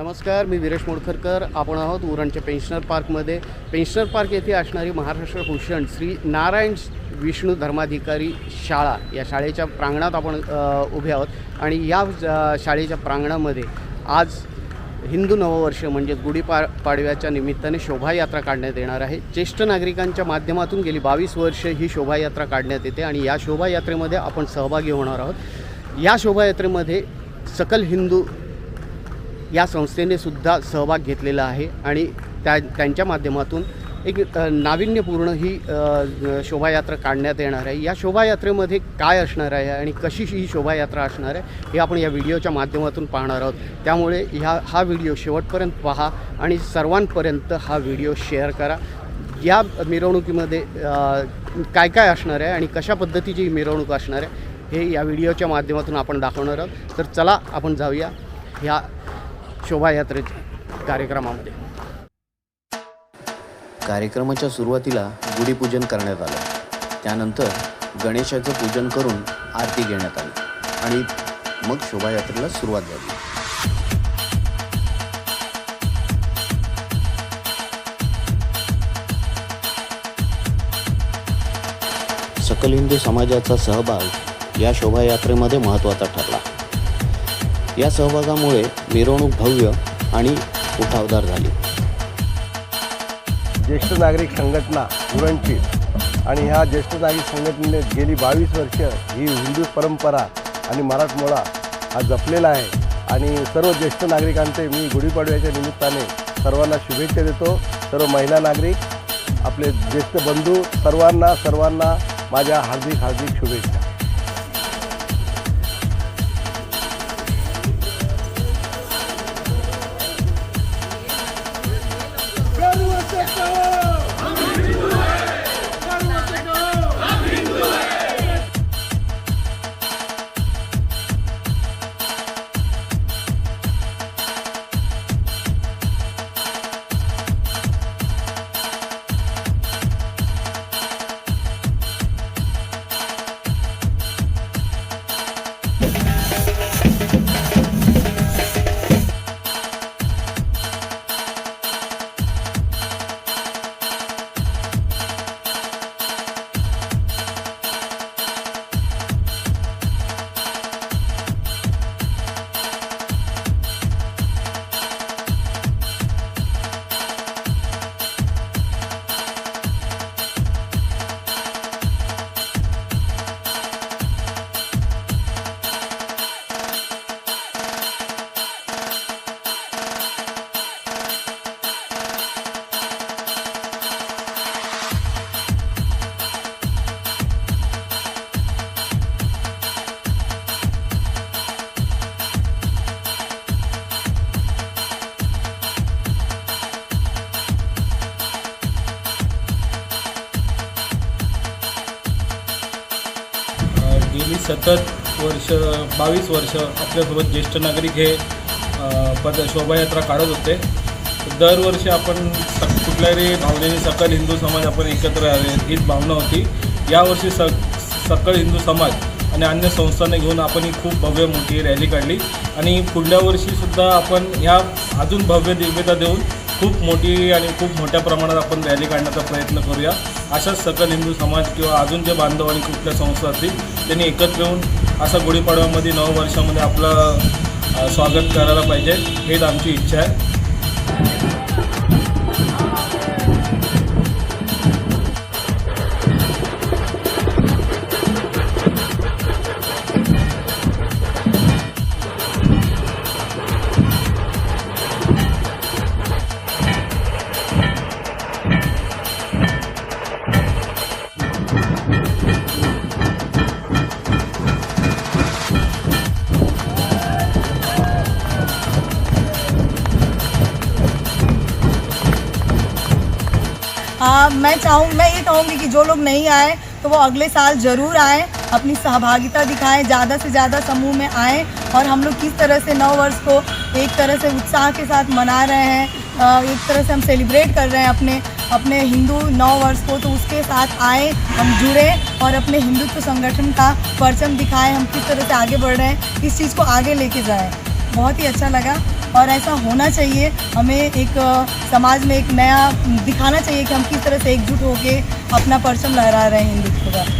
नमस्कार मी विरेश मोडखरकर. आपण आहोत उरणच्या पेन्शनर पार्कमध्ये. पेन्शनर पार्क येथे असणारी महाराष्ट्र भूषण श्री नारायण विष्णू धर्माधिकारी शाळा. या शाळेच्या प्रांगणात आपण उभे आहोत. आणि या शाळेच्या प्रांगणामध्ये आज हिंदू नववर्ष म्हणजे गुढीपा पाडव्याच्या निमित्ताने शोभायात्रा काढण्यात येणार आहे. ज्येष्ठ नागरिकांच्या माध्यमातून गेली बावीस वर्ष ही शोभायात्रा काढण्यात येते आणि या शोभायात्रेमध्ये आपण सहभागी होणार आहोत. या शोभायात्रेमध्ये सकल हिंदू या संस्थेने सुद्धा सहभाग घेतलेला आहे आणि त्या त्यांच्या माध्यमातून एक नाविन्यपूर्ण ही शोभायात्रा काढण्यात येणार आहे. या शोभायात्रेमध्ये काय असणार आहे आणि कशी ही शोभायात्रा असणार आहे हे आपण या व्हिडिओच्या माध्यमातून पाहणार आहोत. त्यामुळे ह्या हा व्हिडिओ शेवटपर्यंत पहा आणि सर्वांपर्यंत हा व्हिडिओ शेअर करा. या मिरवणुकीमध्ये काय काय असणार आहे आणि कशा पद्धतीची ही मिरवणूक असणार आहे हे या व्हिडिओच्या माध्यमातून आपण दाखवणार आहोत. तर चला आपण जाऊया. ह्या शोभायात्रेच्या कार्यक्रमामध्ये. कार्यक्रमाच्या सुरुवातीला गुढीपूजन करण्यात आलं. त्यानंतर गणेशाचं पूजन करून आरती घेण्यात आली आणि मग शोभायात्रेला सुरुवात झाली. सकल हिंदू समाजाचा सहभाग या शोभायात्रेमध्ये महत्त्वाचा ठरला. या सहभागामुळे मिरवणूक भव्य आणि उठावदार झाली. ज्येष्ठ नागरिक संघटना उरणची आणि ह्या ज्येष्ठ नागरिक संघटनेने गेली बावीस वर्ष ही हिंदू परंपरा आणि मराठमोळा हा जपलेला आहे. आणि सर्व ज्येष्ठ नागरिकांचे मी गुढीपाडव्याच्या निमित्ताने सर्वांना शुभेच्छा देतो. सर्व महिला नागरिक आपले ज्येष्ठ बंधू सर्वांना सर्वांना माझ्या हार्दिक हार्दिक शुभेच्छा. सतत वर्ष बावीस वर्ष आपल्यासोबत ज्येष्ठ नागरिक हे पद शोभायात्रा काढत होते. दरवर्षी आपण स कुठल्याही भावनेने सकल हिंदू समाज आपण एकत्र यावे हीच भावना होती. यावर्षी स सकल हिंदू समाज आणि अन्य संस्थांना घेऊन आपण ही खूप भव्य मोठी रॅली काढली. आणि पुढल्या वर्षीसुद्धा आपण ह्या अजून भव्य दिव्यता देऊन खूप मोठी आणि खूप मोठ्या प्रमाणात आपण रॅली काढण्याचा प्रयत्न करूया. अशाच सकल हिंदू समाज किंवा अजून जे बांधव आणि कुठल्या संस्था असतील त्यांनी एकत्र येऊन असा गुढीपाडव्यामध्ये नववर्षामध्ये आपलं स्वागत करायला पाहिजे हेच आमची इच्छा आहे. हाँ मैं चाहूँ मैं ये कहूँगी कि जो लोग नहीं आए तो वो अगले साल ज़रूर आए, अपनी सहभागिता दिखाएँ, ज़्यादा से ज़्यादा समूह में आएँ, और हम लोग किस तरह से नव वर्ष को एक तरह से उत्साह के साथ मना रहे हैं एक तरह से हम सेलिब्रेट कर रहे हैं अपने अपने हिंदू नव वर्ष को तो उसके साथ आए, हम जुड़े, और अपने हिंदुत्व संगठन का परचम दिखाएँ, हम किस तरह से आगे बढ़ रहे हैं इस चीज़ को आगे लेके जाएँ। बहुत ही अच्छा लगा। और ऐसा होना चाहिए। हमें एक समाज में एक नया दिखाना चाहिए कि हम किस तरह से एकजुट होकर अपना परचम लहरा रहे हैं हिंदुत्व का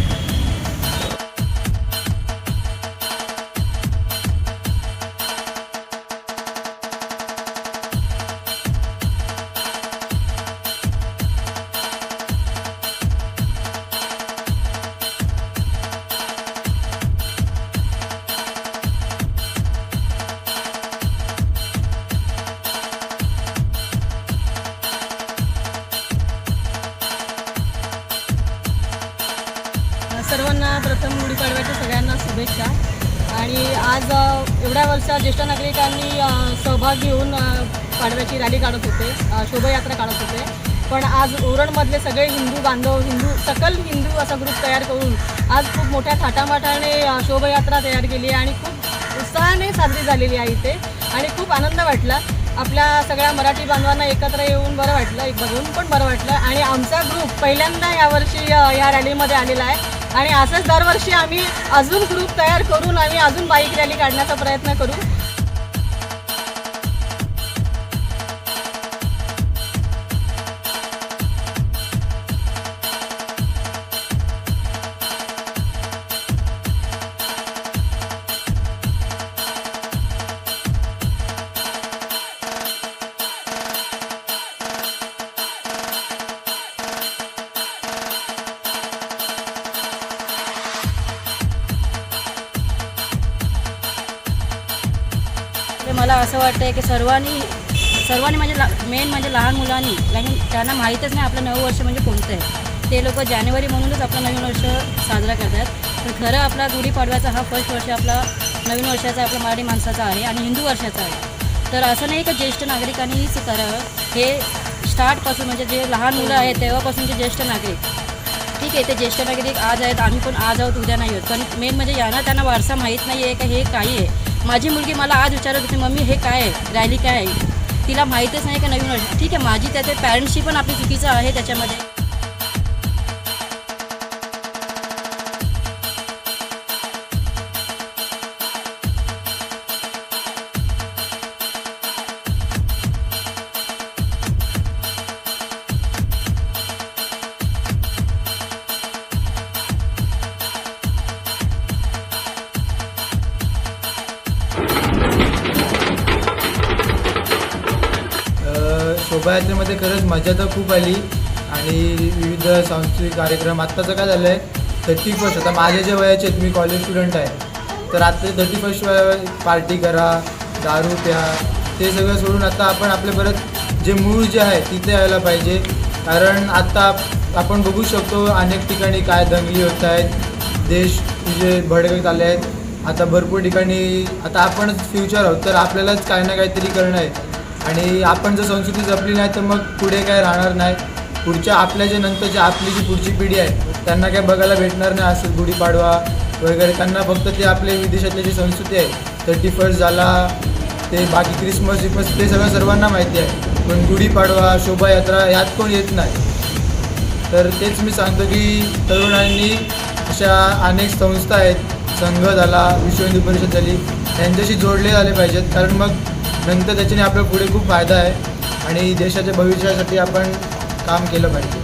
सर्वांना प्रथम गुढीपाडव्याच्या सगळ्यांना शुभेच्छा. आणि आज एवढ्या वर्षा ज्येष्ठ नागरिकांनी सहभाग घेऊन पाडव्याची रॅली काढत होते शोभायात्रा काढत होते. पण आज ओरणमधले सगळे हिंदू बांधव हिंदू सकल हिंदू असा ग्रुप तयार करून आज खूप मोठ्या थाटामाटाने शोभायात्रा तयार केली आहे आणि खूप उत्साहाने साजरी झालेली आहे इथे. आणि खूप आनंद वाटला. आपल्या सगळ्या मराठी बांधवांना एकत्र येऊन बरं वाटलं एक बघून पण बरं वाटलं. आणि आमचा ग्रुप पहिल्यांदा यावर्षी या रॅलीमध्ये आलेला आहे. आणि असंच दरवर्षी आम्ही अजून ग्रुप तयार करून आम्ही अजून बाईक रॅली काढण्याचा प्रयत्न करू. मला असं वाटतं आहे की सर्वांनी सर्वांनी म्हणजे ला मेन म्हणजे लहान मुलांनी कारण त्यांना माहीतच नाही आपलं नवं वर्ष म्हणजे कोणतं आहे. ते लोक जानेवारी म्हणूनच आपलं नवीन वर्ष साजरा करतात. तर खरं आपला गुढीपाडव्याचा हा फर्स्ट वर्ष आपला नवीन वर्षाचा आपला मराठी माणसाचा आहे आणि हिंदू वर्षाचा आहे. तर असं नाही का ज्येष्ठ नागरिकांनीच करावं. हे स्टार्टपासून म्हणजे जे लहान मुलं आहेत तेव्हापासून जे ज्येष्ठ नागरिक ठीक आहे ते ज्येष्ठ नागरिक आज आहेत आम्ही पण आज आहोत उद्या नाही आहोत. पण मेन म्हणजे यांना त्यांना वारसा माहीत नाही आहे का हे काही आहे. माझी मुलगी मला आज विचारत होती मम्मी हे काय आहे? रॅली काय आहे? तिला माहीतच नाही का नवीन? वर्ष ठीक आहे माझी त्याचे पॅरेंट्सची पण आपली चुकीचं आहे त्याच्यामध्ये. शोभायात्रेमध्ये खरंच मजा तर खूप आली. आणि विविध सांस्कृतिक कार्यक्रम. आत्ताचं काय झालं आहे थर्टी फर्स्ट आता माझ्या ज्या वयाचे आहेत मी कॉलेज स्टुडंट आहे. तर आता थर्टी फर्स्ट पार्टी करा दारू प्या ते सगळं सोडून आता आपण आपले परत जे मूळ जे आहे तिथे यायला पाहिजे. कारण आता आपण बघू शकतो अनेक ठिकाणी काय दंगली होत आहेत. देश जे भडकत आले आहेत. आता भरपूर ठिकाणी आता आपणच फ्युचर आहोत तर आपल्यालाच काही ना काहीतरी करणं आहे. आणि आपण जर संस्कृती जपली नाही तर मग पुढे काय राहणार नाही. पुढच्या आपल्या जे नंतरची आपली जी पुढची पिढी आहे त्यांना काय बघायला भेटणार नाही असं गुढीपाडवा वगैरे. त्यांना फक्त ते आपले विदेशातली जी संस्कृती आहे थर्टी फर्स्ट झाला ते बाकी क्रिसमस विसमस ते सगळं सर्वांना माहिती आहे. पण गुढीपाडवा शोभायात्रा यात कोण येत नाही. तर तेच मी सांगतो की तरुणांनी अशा अनेक संस्था आहेत संघ झाला विश्व हिंदू परिषद झाली त्यांच्याशी जोडले झाले पाहिजेत. कारण मग नंतर त्याच्याने आपल्या पुढे खूप फायदा आहे आणि देशाच्या भविष्यासाठी आपण काम केलं पाहिजे.